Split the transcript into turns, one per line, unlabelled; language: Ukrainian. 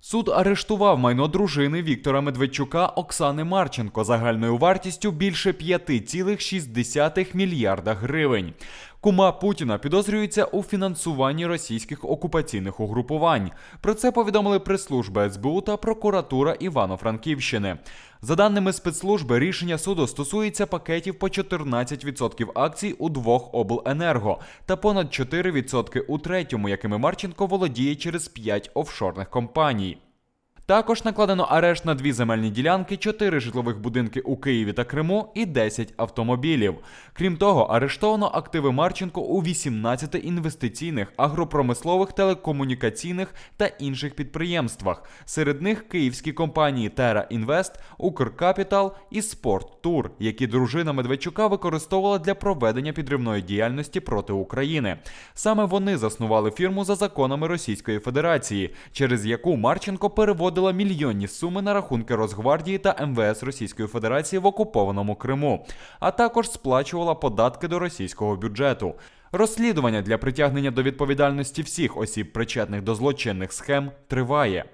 Суд арештував майно дружини Віктора Медведчука Оксани Марченко загальною вартістю більше 5,6 мільярда гривень. Кума Путіна підозрюється у фінансуванні російських окупаційних угрупувань. Про це повідомили прес-служби СБУ та прокуратура Івано-Франківщини. За даними спецслужби, рішення суду стосується пакетів по 14% акцій у двох обленерго та понад 4% у третьому, якими Марченко володіє через 5 офшорних компаній. Також накладено арешт на дві земельні ділянки, чотири житлових будинки у Києві та Криму і 10 автомобілів. Крім того, арештовано активи Марченко у 18 інвестиційних, агропромислових, телекомунікаційних та інших підприємствах. Серед них київські компанії Тера Інвест, Укркапітал і Спорт Тур, які дружина Медведчука використовувала для проведення підривної діяльності проти України. Саме вони заснували фірму за законами Російської Федерації, через яку Марченко переводила мільйонні суми на рахунки Росгвардії та МВС Російської Федерації в окупованому Криму, а також сплачувала податки до російського бюджету. Розслідування для притягнення до відповідальності всіх осіб, причетних до злочинних схем, триває.